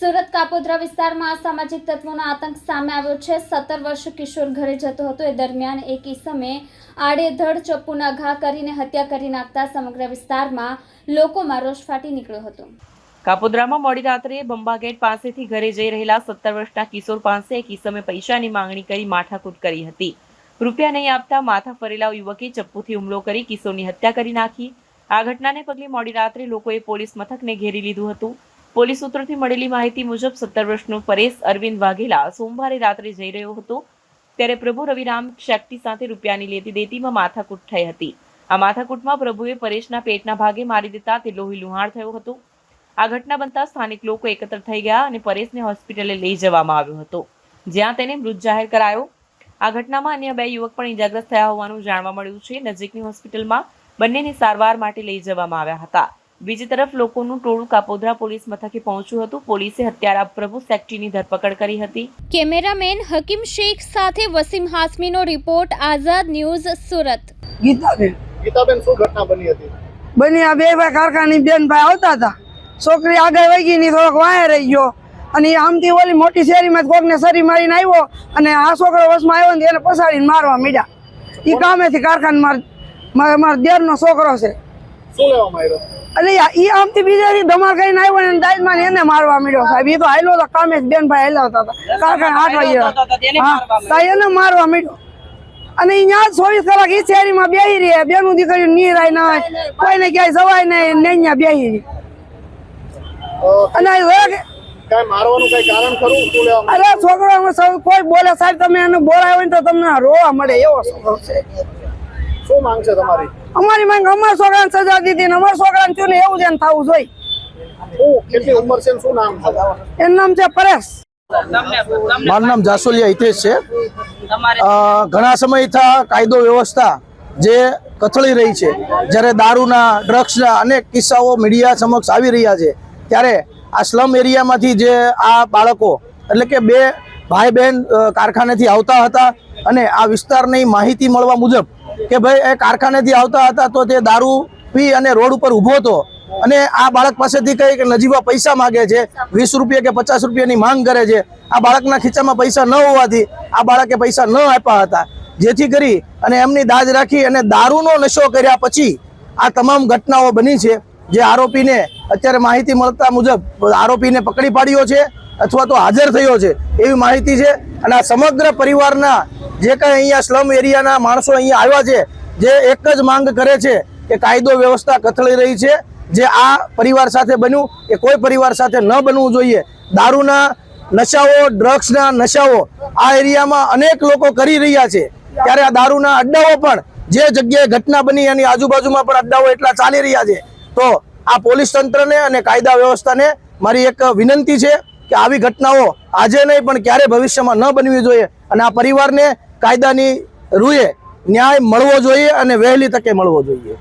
સુરત કાપોદ્રા વિસ્તારમાં અસામાજિક તત્વોનો આતંક સામે આવ્યો છે. સત્તર વર્ષ કિશોર ઘરે જતો હતો. એ દરમિયાન એક ઈસમે આડેધડ ચપ્પુના ઘા કરીને હત્યા કરી નાખતા સમગ્ર વિસ્તારમાં લોકોમાં રોષ ફાટી નીકળ્યો હતો. કાપોદ્રામાં મોડી રાત્રે બંબા ગેટ પાસેથી ઘરે જઈ રહેલા સત્તર વર્ષના કિશોર પાસે એક ઈસમે પૈસાની માંગણી કરી માથાકૂટ કરી હતી. રૂપિયા નહીં આપતા માથા ફરેલા યુવકે ચપ્પુથી હુમલો કરી કિશોરની હત્યા કરી નાખી. આ ઘટનાને પગલે મોડી રાત્રે લોકોએ પોલીસ મથકને ઘેરી લીધું હતું. પોલીસ સૂત્રોથી મળેલી માહિતી મુજબ સત્તર વર્ષનો પરેશ અરવિંદ વાઘેલા સોમવારે રાત્રે જઈ રહ્યો હતો. ત્યારે પ્રભુ રવિરામ શેટ્ટી સાથે રૂપિયાની લેતી દેતીમાં માથાકૂટ થઈ હતી. આ માથાકૂટમાં પ્રભુએ પરેશના પેટના ભાગે મારી દેતા તે લોહી લુહાણ થયો હતો. આ ઘટના બનતા સ્થાનિક લોકો એકત્ર થઈ ગયા અને પરેશને હોસ્પિટલે લઈ જવામાં આવ્યો હતો. જ્યાં તેને મૃત જાહેર કરાયો. આ ઘટનામાં અન્ય બે યુવક પણ ઇજાગ્રસ્ત થયા હોવાનું જાણવા મળ્યું છે. નજીકની હોસ્પિટલમાં બંનેને સારવાર માટે લઈ જવામાં આવ્યા હતા. બીજી તરફ લોકોનું ટોળું કાપોદ્રા પોલીસ મથકે પહોંચ્યું હતું. પોલીસે હત્યારા પ્રભુ સેક્ટીની ધરપકડ કરી હતી. કેમેરામેન હકીમ શેખ સાથે વસીમ હાસમીનો રિપોર્ટ આઝાદ ન્યૂઝ સુરત. ગીતાબેન. ગીતાબેન શું ઘટના બની હતી? બની આ બે ભાઈ કારખાની બેન ભાઈ આવતા હતા. છોકરી આગળ વહી ગઈ ની થોડોક વાયા રહી ગયો. અને આમથી ઓલી મોટી શેરીમાં કોકને સરી મારીને આવ્યો અને આ છોકરો વસમાં આવ્યો ને એને પસાડીને મારવા મીડ્યા. એ કામેથી કારખાને માર મારા મારા દેરનો છોકરો છે. શું લેવા આવ્યો એટલે એ ઈ આમથી બીજાથી ધમાલ કરીને આવ્યો ને દાજમાં એને મારવા મળ્યો સાહેબ. એ તો હાલ્યો તો કામે બેન ભાઈ હાલ્યા હતા કારખાને આઠ વાગે. હા એને મારવા મળ્યો અને ત્યાં ન્યા ચોવીસ કલાક ઈ શેરીમાં બેહી રહી. બેનું દીકરી નીરાય ના હોય. કોઈને ક્યાંય જવાય નહીં ને અહીંયા બેહી રહી. અને કાંઈ કઈ અરે છોકરો કોઈ બોલે સાહેબ તમે એને બોલાવ્યો હોય ને તો તમને રોવા મળે એવો છોકરો છે. શું માંગ છે તમારી? અમારી માંગ અમારા છોકરાને સજા દીધી ને અમારા છોકરાને થયું ને એવું જ એને થવું જોઈએ. એનું નામ છે પરેશ. મારું નામ જાસોલિયા હિતેશ છે. ઘણા સમયથી કાયદો વ્યવસ્થા જે કથળી રહી છે જ્યારે દારૂના ડ્રગ્સના અનેક કિસ્સાઓ મીડિયા સમક્ષ આવી રહ્યા છે ત્યારે આ સ્લમ એરિયામાંથી જે આ બાળકો એટલે કે બે ભાઈ બહેન કારખાનેથી આવતા હતા અને આ વિસ્તારની માહિતી મળવા મુજબ કે ભાઈ, એ કારખાનેથી આવતા હતા તો તે દારૂ પી અને રોડ ઉપર ઊભો હતો. અને આ બાળક પાસેથી કઈ કે નજીવા પૈસા માગે છે, વીસ રૂપિયા કે પચાસ રૂપિયાની માંગ કરે છે. આ બાળકના ખીચામાં પૈસા ન હોવાથી આ બાળકે પૈસા ન આપ્યા હતા. જેથી કરી અને એમની દાજ રાખી અને દારૂનો નશો કર્યા પછી આ તમામ ઘટનાઓ બની છે. જે આરોપીને અત્યારે માહિતી મળતા મુજબ આરોપીને પકડી પાડ્યો છે અથવા તો હાજર થયો છે એવી માહિતી છે. અને આ સમગ્ર પરિવારના જે કાંઈ અહીંયા સ્લમ એરિયાના માણસો અહીંયા આવ્યા છે, જે એક જ માંગ કરે છે કે કાયદો વ્યવસ્થા કથળી રહી છે, જે આ પરિવાર સાથે બન્યું, એ કોઈ પરિવાર સાથે ન બનવું જોઈએ. દારૂના નશાઓ ડ્રગ્સના નશાઓ આ એરિયામાં અનેક લોકો કરી રહ્યા છે. ત્યારે આ દારૂના અડ્ડાઓ પણ જે જગ્યાએ ઘટના બની એની આજુબાજુમાં પણ અડ્ડાઓ એટલા ચાલી રહ્યા છે. તો આ પોલીસ તંત્રને અને કાયદા વ્યવસ્થાને મારી એક વિનંતી છે કે આવી ઘટનાઓ આજે નહીં પણ ક્યારે ભવિષ્યમાં ન બનવી જોઈએ. અને આ પરિવારને કાયદાની રૂએ ન્યાય મળવો જોઈએ અને વહેલી તકે મળવો જોઈએ.